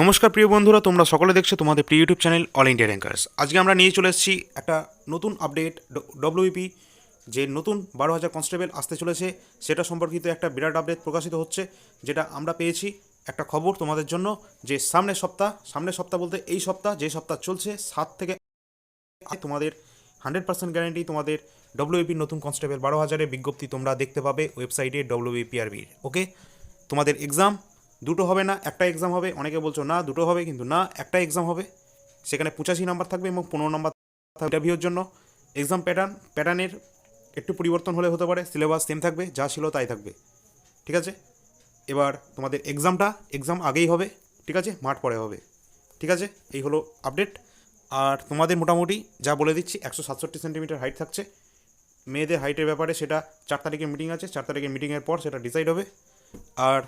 নমস্কার, প্রিয় বন্ধুরা, তোমরা সকলে দেখছ তোমাদের প্রিয় YouTube channel all India rankers আজকে আমরা নিয়ে চলে এসেছি একটা নতুন আপডেট ডব্লিউপি যে নতুন বারো হাজার কনস্টেবল আসতে চলেছে। সেটা সম্পর্কিত একটা বিরাট আপডেট প্রকাশিত হচ্ছে, যেটা আমরা পেয়েছি একটা খবর তোমাদের জন্য, যে সামনের সপ্তাহ সামনের সপ্তাহ বলতে এই সপ্তাহ, যে সপ্তাহ চলছে সাত থেকে তোমাদের হান্ড্রেড পার্সেন্ট গ্যারান্টি তোমাদের ডব্লিউপির নতুন কনস্টেবল বারো হাজারের বিজ্ঞপ্তি তোমরা দেখতে পাবে ওয়েবসাইটে ডব্লিউপিআরবির ওকে তোমাদের এক্সাম দুটো হবে না, একটা এক্সাম হবে। অনেকে বলছো, না, দুটো হবে কিন্তু না, একটা এক্সাম হবে। সেখানে পঁচাশি নাম্বার থাকবে এবং পনেরো নাম্বার ইন্টারভিউর জন্য। এক্সাম প্যাটার্ন প্যাটার্নের একটু পরিবর্তন হলে হতে পারে সিলেবাস সেম থাকবে, যা ছিল তাই থাকবে। ঠিক আছে? এবার তোমাদের এক্সামটা এক্সাম আগেই হবে, ঠিক আছে? মাঠ পরে হবে। ঠিক আছে? এই হলো আপডেট আর তোমাদের মোটামুটি যা বলে দিচ্ছি, একশো সাতষট্টি সেন্টিমিটার হাইট থাকছে। মেয়েদের হাইটের ব্যাপারে সেটা চার তারিখে মিটিং আছে, চার তারিখে মিটিংয়ের পর সেটা ডিসাইড হবে। আর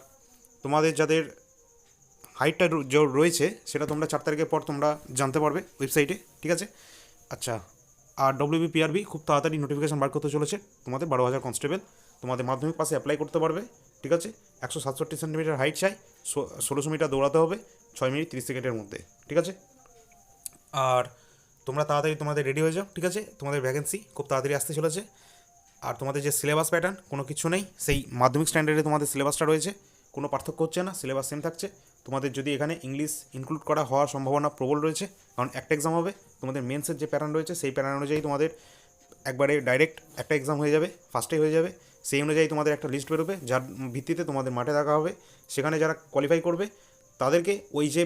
তোমাদের যাদের হাইটটা রয়েছে, সেটা তোমরা চার তারিখের পর তোমরা জানতে পারবে ওয়েবসাইটে, ঠিক আছে? আচ্ছা আর ডব্লিউবিপিআরবি খুব তাড়াতাড়ি নোটিফিকেশন বার করতে চলেছে। তোমাদের বারো হাজার কনস্টেবল তোমাদের মাধ্যমিক পাশে অ্যাপ্লাই করতে পারবে, ঠিক আছে? একশো সাতষট্টি সেন্টিমিটার হাইট চাই ষোলোশো মিটার দৌড়াতে হবে, ছয় মিনিট তিরিশ সেকেন্ডের মধ্যে, ঠিক আছে? আর তোমরা তাড়াতাড়ি তোমাদের রেডি হয়ে যাও, ঠিক আছে? তোমাদের ভ্যাকেন্সি খুব তাড়াতাড়ি আসতে চলেছে। আর তোমাদের যে সিলেবাস প্যাটার্ন কোনো কিছু নেই, সেই মাধ্যমিক স্ট্যান্ডার্ডে তোমাদের সিলেবাসটা রয়েছে। কোনো পার্থক্য হচ্ছে না সিলেবাস সেম থাকছে। তোমাদের যদি এখানে ইংলিশ ইনক্লুড করা হওয়ার সম্ভাবনা প্রবল রয়েছে, কারণ একটা এক্সাম হবে, তোমাদের মেন্সের যে প্যাটার্ন রয়েছে, সেই প্যাটার্ন অনুযায়ী তোমাদের একবারে ডাইরেক্ট একটা এক্সাম হয়ে যাবে ফার্স্টে হয়ে যাবে। সেই অনুযায়ী তোমাদের একটা লিস্ট বেরোবে, যার ভিত্তিতে তোমাদের মাঠে দেখা হবে। সেখানে যারা কোয়ালিফাই করবে, তাদেরকে ওই যে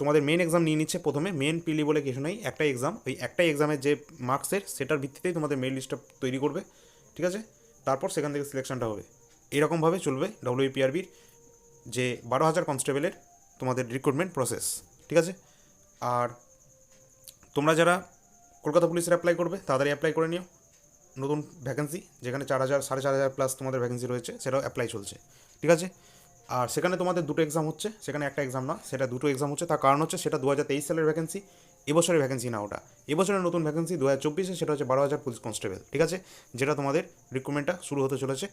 তোমাদের মেন এক্সাম নিয়ে নিচ্ছে প্রথমে মেন পিলি বলে কিছু নেই, একটাই এক্সাম ওই একটাই এক্সামের যে মার্কসের সেটার ভিত্তিতেই তোমাদের মেন লিস্টটা তৈরি করবে, ঠিক আছে? তারপর সেখান থেকে সিলেকশনটা হবে। এরকমভাবে চলবে ডব্লিউপিআরবির যে বারো হাজার কনস্টেবলের তোমাদের রিক্রুটমেন্ট প্রসেস ঠিক আছে? আর তোমরা যারা কলকাতা পুলিশের অ্যাপ্লাই করবে তাড়াতাড়ি অ্যাপ্লাই করে নিও। নতুন ভ্যাকেন্সি যেখানে চার হাজার, সাড়ে চার হাজার প্লাস তোমাদের ভ্যাকেন্সি রয়েছে, সেটাও অ্যাপ্লাই চলছে, ঠিক আছে? আর সেখানে তোমাদের দুটো এক্সাম হচ্ছে, সেখানে একটা এক্সাম না, সেটা দুটো এক্সাম হচ্ছে। তার কারণ হচ্ছে সেটা দু হাজার তেইশ সালের ভ্যাকেন্সি এবছরের ভ্যাকেন্সি না ওটা। এবছরের নতুন ভ্যাকেন্সি দু হাজার চব্বিশে, সেটা হচ্ছে বারো হাজার পুলিশ কনস্টেবল, ঠিক আছে? যেটা তোমাদের রিক্রুটমেন্টটা শুরু হতে চলেছে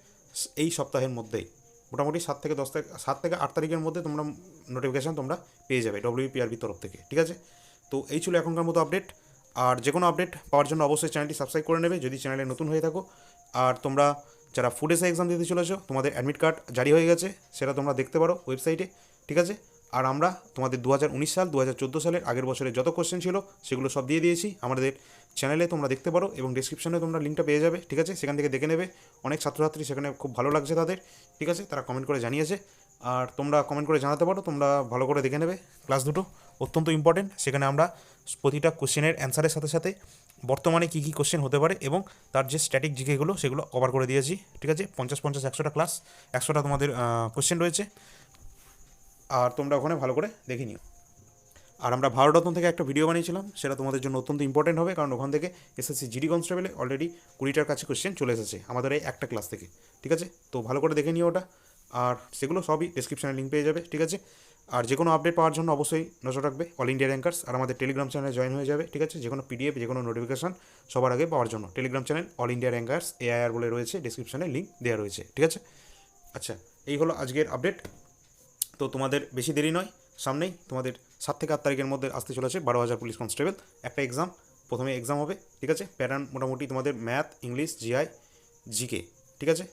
এই সপ্তাহের মধ্যেই। মোটামুটি সাত থেকে দশ তারিখ, সাত থেকে আট তারিখের মধ্যে তোমরা নোটিফিকেশান তোমরা পেয়ে যাবে ডব্লিউপিআরবি তরফ থেকে, ঠিক আছে? তো এই ছিল এখনকার মতো আপডেট আর যে কোনো আপডেট পাওয়ার জন্য অবশ্যই চ্যানেলটি সাবস্ক্রাইব করে নেবে যদি চ্যানেলে নতুন হয়ে থাকো। আর তোমরা যারা ফুডেসে এক্সাম দিতে চলেছো, তোমাদের অ্যাডমিট কার্ড জারি হয়ে গেছে, সেটা তোমরা দেখতে পারো ওয়েবসাইটে ঠিক আছে? আর আমরা তোমাদের দু হাজার উনিশ সাল দু হাজার চোদ্দ সালের আগের বছরের যত কোশ্চেন ছিল, সেগুলো সব দিয়ে দিয়েছি। আমাদের চ্যানেলে তোমরা দেখতে পারো এবং ডিসক্রিপশনে তোমরা লিঙ্কটা পেয়ে যাবে, ঠিক আছে? সেখান থেকে দেখে নেবে। অনেক ছাত্রছাত্রী সেখানে খুব ভালো লাগছে তাদের, ঠিক আছে? তারা কমেন্ট করে জানিয়েছে। আর তোমরা কমেন্ট করে জানাতে পারো, তোমরা ভালো করে দেখে নেবে। ক্লাস দুটো অত্যন্ত ইম্পর্টেন্ট সেখানে আমরা প্রতিটা কোশ্চেনের অ্যান্সারের সাথে সাথে বর্তমানে কী কী কোশ্চেন হতে পারে এবং তার যে স্ট্যাটিক জিকেগুলো, সেগুলো কভার করে দিয়েছি, ঠিক আছে? পঞ্চাশ পঞ্চাশ একশোটা ক্লাস একশোটা তোমাদের কোশ্চেন রয়েছে। আর তোমরা ওখানে ভালো করে দেখে নিও। আর আমরা ভারতরত্ন থেকে একটা ভিডিও বানিয়েছিলাম, সেটা তোমাদের জন্য অত্যন্ত ইম্পর্টেন্ট হবে, কারণ ওখান থেকে এসএসসি জিডি কনস্টেবলে অলরেডি কুড়িটার কাছে কোশ্চেন চলে এসেছে, আমাদের এই একটা ক্লাস থেকে, ঠিক আছে? তো ভালো করে দেখে নিও ওটা, আর সেগুলো সবই ডিসক্রিপশনে লিঙ্ক পেয়ে যাবে, ঠিক আছে? আর যে কোনো আপডেট পাওয়ার জন্য অবশ্যই নজর রাখবে অল ইন্ডিয়া র্যাঙ্কার্স আর আমাদের টেলিগ্রাম চ্যানেলে জয়েন হয়ে যাবে, ঠিক আছে? যে কোনো পিডিএফ যে কোনো নোটিফিকেশন সবার আগে পাওয়ার জন্য। Telegram channel all India rankers AIR বলে রয়েছে ডিসক্রিপশনে লিঙ্ক দেওয়া রয়েছে, ঠিক আছে? আচ্ছা এই হলো আজকের আপডেট তো তোমাদের বেশি দেরি নয়, সামনেই তোমাদের সাত থেকে আট তারিখের মধ্যে আসতে চলেছে বারো হাজার পুলিশ কনস্টেবল। একটা এক্সাম প্রথমে এক্সাম হবে, ঠিক আছে? প্যাটার্ন মোটামুটি তোমাদের ম্যাথ ইংলিশ জিআই জিকে ঠিক আছে?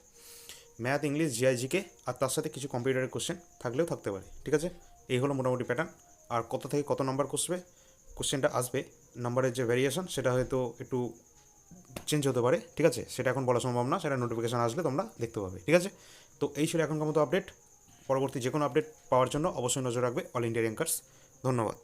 ম্যাথ ইংলিশ জিআই জিকে আর তার সাথে কিছু কম্পিউটারের কোশ্চেন থাকলেও থাকতে পারে, ঠিক আছে? এই হলো মোটামুটি প্যাটার্ন আর কত থেকে কত নাম্বার কষবে কোশ্চেনটা আসবে নাম্বারের যে ভ্যারিয়েশন সেটা হয়তো একটু চেঞ্জ হতে পারে, ঠিক আছে? সেটা এখন বলা সম্ভব না, সেটা নোটিফিকেশান আসলে তোমরা দেখতে পাবে, ঠিক আছে? তো এই ছিল এখনকার মতো আপডেট পরবর্তী যে কোনো আপডেট পাওয়ার জন্য অবশ্যই নজর রাখবে অল ইন্ডিয়া র্যাঙ্কার্স ধন্যবাদ।